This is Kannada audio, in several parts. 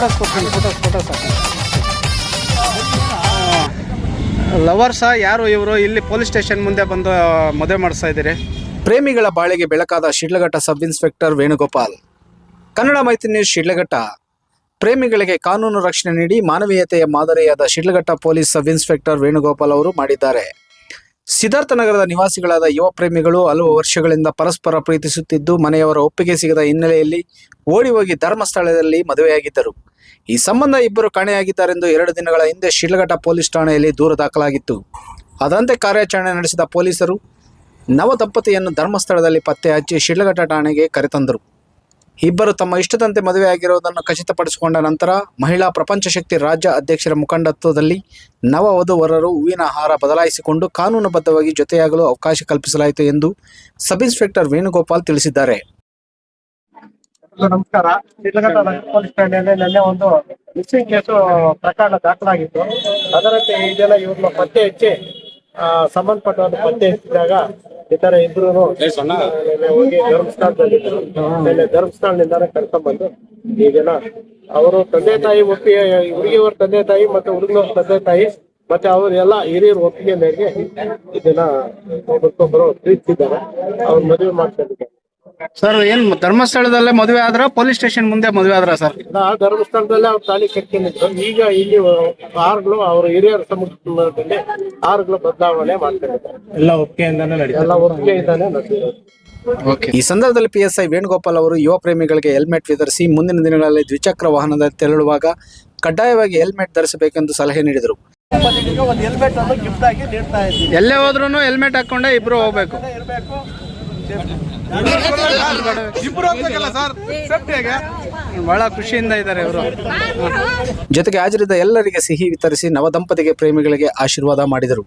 ಫೋಟೋಸ್ ಕೊಡ್ತೀನಿ ಫೋಟೋಸ್ ಫೋಟೋಸ್ ಲವರ್ಸ ಯಾರು ಇವರು? ಇಲ್ಲಿ ಪೊಲೀಸ್ ಸ್ಟೇಷನ್ ಮುಂದೆ ಬಂದು ಮದುವೆ ಮಾಡಿಸ್ತಾ ಇದ್ದೀರಿ. ಪ್ರೇಮಿಗಳ ಬಾಳಿಗೆ ಬೆಳಕಾದ Shidlaghatta sub inspector Venugopal. Kannada Maithri news Shidlaghatta. ಪ್ರೇಮಿಗಳಿಗೆ ಕಾನೂನು ರಕ್ಷಣೆ ನೀಡಿ ಮಾನವೀಯತೆಯ ಮಾದರಿಯಾದ Shidlaghatta police sub inspector Venugopal ಅವರು ಮಾಡಿದ್ದಾರೆ. ಸಿದ್ಧಾರ್ಥ ನಗರದ ನಿವಾಸಿಗಳಾದ ಯುವ ಪ್ರೇಮಿಗಳು ಹಲವು ವರ್ಷಗಳಿಂದ ಪರಸ್ಪರ ಪ್ರೀತಿಸುತ್ತಿದ್ದು ಮನೆಯವರ ಒಪ್ಪಿಗೆ ಸಿಗದ ಹಿನ್ನೆಲೆಯಲ್ಲಿ ಓಡಿ ಹೋಗಿ ಧರ್ಮಸ್ಥಳದಲ್ಲಿ ಮದುವೆಯಾಗಿದ್ದರು. ಈ ಸಂಬಂಧ ಇಬ್ಬರು ಕಾಣೆಯಾಗಿದ್ದಾರೆಂದು ಎರಡು ದಿನಗಳ ಹಿಂದೆ ಶಿಡ್ಲಘಟ್ಟ ಪೊಲೀಸ್ ಠಾಣೆಯಲ್ಲಿ ದೂರು ದಾಖಲಾಗಿತ್ತು. ಅದರಂತೆ ಕಾರ್ಯಾಚರಣೆ ನಡೆಸಿದ ಪೊಲೀಸರು ನವ ದಂಪತಿಯನ್ನು ಧರ್ಮಸ್ಥಳದಲ್ಲಿ ಪತ್ತೆ ಹಚ್ಚಿ ಶಿಡ್ಲಘಟ್ಟ ಠಾಣೆಗೆ ಕರೆತಂದರು. ಇಬ್ಬರು ತಮ್ಮ ಇಷ್ಟದಂತೆ ಮದುವೆಯಾಗಿರುವುದನ್ನು ಖಚಿತಪಡಿಸಿಕೊಂಡ ನಂತರ ಮಹಿಳಾ ಪ್ರಪಂಚ ಶಕ್ತಿ ರಾಜ್ಯ ಅಧ್ಯಕ್ಷರ ಮುಖಂಡತ್ವದಲ್ಲಿ ನವ ವಧುವರರು ಹೂವಿನ ಹಾರ ಬದಲಾಯಿಸಿಕೊಂಡು ಕಾನೂನುಬದ್ಧವಾಗಿ ಜೊತೆಯಾಗಲು ಅವಕಾಶ ಕಲ್ಪಿಸಲಾಯಿತು ಎಂದು ಸಬ್ ಇನ್ಸ್ಪೆಕ್ಟರ್ ವೇಣುಗೋಪಾಲ್ ತಿಳಿಸಿದ್ದಾರೆ. ನಮಸ್ಕಾರ. ಶಿಡ್ಲಘಟ್ಟ ನಗರ ಪೊಲೀಸ್ ಠಾಣೆಯಲ್ಲಿ ನಿನ್ನೆ ಒಂದು ಮಿಸ್ಸಿಂಗ್ ಕೇಸು ಪ್ರಕರಣ ದಾಖಲಾಗಿತ್ತು. ಅದರಂತೆ ಈ ಜನ ಇವ್ರನ್ನ ಪತ್ತೆ ಹಚ್ಚಿ ಆ, ಒಂದು ಪತ್ತೆ ಹಚ್ಚಿದಾಗ ಈ ತರ ಇಬ್ರು ಹೋಗಿ ಧರ್ಮಸ್ಥಳದಲ್ಲಿ ಧರ್ಮಸ್ಥಳದಿಂದ ಕರ್ಕೊಂಡ್ಬಂದು ಈ ಜನ ಅವರು ತಂದೆ ತಾಯಿ ಒಪ್ಪಿಗೆ ಹುಡುಗಿಯವ್ರ ತಂದೆ ತಾಯಿ ಮತ್ತೆ ಹುಡುಗನವ್ರ ತಂದೆ ತಾಯಿ ಮತ್ತೆ ಅವರೆಲ್ಲ ಎಲ್ಲ ಹಿರಿಯರ ಒಪ್ಪಿಗೆ ಮೇರೆಗೆ ಇದನ್ನ ಒಬ್ಬರಿಗೊಬ್ಬರು ಪ್ರೀತಿಸಿದ್ದಾರೆ. ಅವ್ರ ಮದುವೆ ಮಾಡ್ಕೊಂಡಿದ್ದಾರೆ. ಸರ್ ಏನ್ ಧರ್ಮಸ್ಥಳದಲ್ಲೇ ಮದುವೆ ಆದ್ರ ಪೊಲೀಸ್ ಸ್ಟೇಷನ್ ಮುಂದೆ ಮದುವೆ ಆದ್ರ ಸರ್? ನಾ ಧರ್ಮಸ್ಥಳದಲ್ಲಿ ಅವ್ರು ತಾಳಿ ಕಟ್ಕೊಂಡಿದ್ರು. ಈಗ ಇಲ್ಲಿ ಕಾರ್ಗಳು ಅವ್ರ ಹಿರಿಯರ ಸಮುದ್ರದಲ್ಲಿ ಕಾರ್ಗಳು ಬದಲಾವಣೆ ಮಾಡ್ತಾರೆ ಎಲ್ಲ ಒಪ್ಪಿಗೆಯಿಂದಾನೇ ನಡೀತದೆ ಎಲ್ಲ ಒಪ್ಪಿಗೆ ಇದ್ದಾನೆ ನಡೆದಿರೋದು. ಈ ಸಂದರ್ಭದಲ್ಲಿ ಪಿಎಸ್ಐ ವೇಣುಗೋಪಾಲ್ ಅವರು ಯುವ ಪ್ರೇಮಿಗಳಿಗೆ ಹೆಲ್ಮೆಟ್ ವಿತರಿಸಿ ಮುಂದಿನ ದಿನಗಳಲ್ಲಿ ದ್ವಿಚಕ್ರ ವಾಹನದ ತೆರಳುವಾಗ ಕಡ್ಡಾಯವಾಗಿ ಹೆಲ್ಮೆಟ್ ಧರಿಸಬೇಕೆಂದು ಸಲಹೆ ನೀಡಿದರು. ದಂಪತಿಗಳಿಗೆ ಒಂದು ಹೆಲ್ಮೆಟ್ ಅನ್ನು ಗಿಫ್ಟ್ ಆಗಿ ನೀಡ್ತಾ ಇದ್ದೀವಿ. ಎಲ್ಲೇ ಹೋದ್ರೂ ಹೆಲ್ಮೆಟ್ ಹಾಕೊಂಡೆ ಇಬ್ರು ಹೋಗ್ಬೇಕು. ಇರಬೇಕು. ಬಹಳ ಖುಷಿಯಿಂದ ಇದ್ದಾರೆ ಇವರು ಜೊತೆಗೆ ಹಾಜರಿದ್ದ ಎಲ್ಲರಿಗೆ ಸಿಹಿ ವಿತರಿಸಿ ನವದಂಪತಿಗೆ ಪ್ರೇಮಿಗಳಿಗೆ ಆಶೀರ್ವಾದ ಮಾಡಿದರು.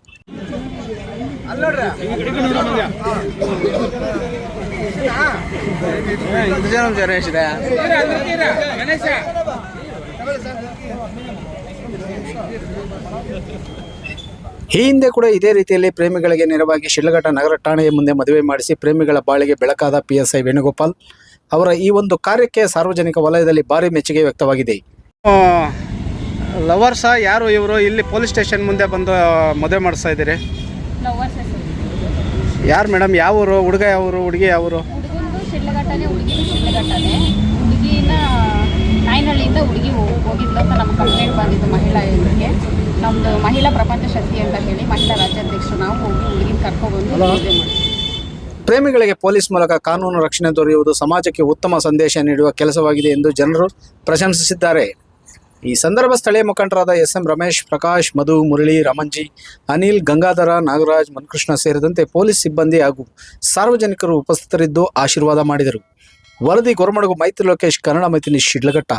ಈ ಹಿಂದೆ ಕೂಡ ಇದೇ ರೀತಿಯಲ್ಲಿ ಪ್ರೇಮಿಗಳಿಗೆ ನೆರವಾಗಿ ಶಿಡ್ಲಘಟ್ಟ ನಗರ ಠಾಣೆಯ ಮುಂದೆ ಮದುವೆ ಮಾಡಿಸಿ ಪ್ರೇಮಿಗಳ ಬಾಳಿಗೆ ಬೆಳಕಾದ ಪಿಎಸ್ಐ ವೇಣುಗೋಪಾಲ್ ಅವರ ಈ ಒಂದು ಕಾರ್ಯಕ್ಕೆ ಸಾರ್ವಜನಿಕ ವಲಯದಲ್ಲಿ ಭಾರಿ ಮೆಚ್ಚುಗೆ ವ್ಯಕ್ತವಾಗಿದೆ. ಲವರ್ಸ ಯಾರು ಇವರು? ಇಲ್ಲಿ ಪೊಲೀಸ್ ಸ್ಟೇಷನ್ ಮುಂದೆ ಬಂದು ಮದುವೆ ಮಾಡಿಸ್ತಾ ಇದ್ದೀರಿ. ಯಾರು ಮೇಡಮ್? ಯಾವ ಊರು? ಹುಡುಗ ಯಾವ ಊರು ಹುಡುಗಿ ಯಾವ ನಾಯಿನಹಳ್ಳಿಯಿಂದ ಹುಡುಗಿ ಹೋಗಿದ್ಲು ಅಂತ ನಮ್ಮ ಕಂಪ್ಲೇಂಟ್ ಬಂದಿದ್ದು ಮಹಿಳಾ ಇದಕ್ಕೆ ನಮ್ಮದು ಮಹಿಳಾ ಪ್ರಪಂಚ ಶಕ್ತಿ ಅಂತ ಹೇಳಿ ಮಹಿಳಾ ರಾಜ್ಯಾಧ್ಯಕ್ಷರು ನಾವು ಹೋಗಿ ಹುಡುಗಿನ ಕರ್ಕೊಬಂದು ಮದುವೆ ಮಾಡ್ತೀವಿ ಪ್ರೇಮಿಗಳಿಗೆ ಪೊಲೀಸ್ ಮೂಲಕ ಕಾನೂನು ರಕ್ಷಣೆ ದೊರೆಯುವುದು ಸಮಾಜಕ್ಕೆ ಉತ್ತಮ ಸಂದೇಶ ನೀಡುವ ಕೆಲಸವಾಗಿದೆ ಎಂದು ಜನರು ಪ್ರಶಂಸಿಸಿದ್ದಾರೆ. ಈ ಸಂದರ್ಭ ಸ್ಥಳೀಯ ಮುಖಂಡರಾದ ಎಸ್ ಎಂ ರಮೇಶ್ ಪ್ರಕಾಶ್ ಮಧು ಮುರಳಿ ರಮಂಜಿ ಅನಿಲ್ ಗಂಗಾಧರ ನಾಗರಾಜ್ ಮನ್ಕೃಷ್ಣ ಸೇರಿದಂತೆ ಪೊಲೀಸ್ ಸಿಬ್ಬಂದಿ ಹಾಗೂ ಸಾರ್ವಜನಿಕರು ಉಪಸ್ಥಿತರಿದ್ದು ಆಶೀರ್ವಾದ ಮಾಡಿದರು. వరది కొరమడుగు మైత్రి లోకేష్ కన్నడ మైత్రిని షిడ్లగట్ట.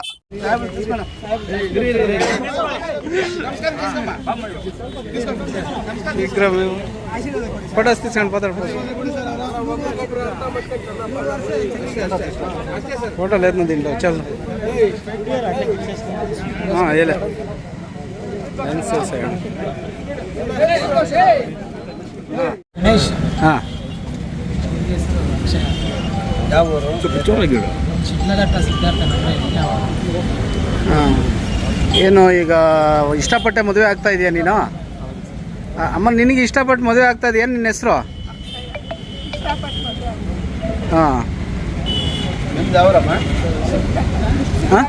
ఫోటో లేదు దీంట్లో చాలా ಏನು ಈಗ ಇಷ್ಟಪಟ್ಟೆ ಮದುವೆ ಆಗ್ತಾ ಇದೆಯಾ ನೀನು? ಅಮ್ಮ ನಿನಗೆ ಇಷ್ಟಪಟ್ಟು ಮದುವೆ ಆಗ್ತಾ ಇದೆಯಾ ನಿನ್ನ ಹೆಸರು? ಹಾಂ. ಹಾಂ?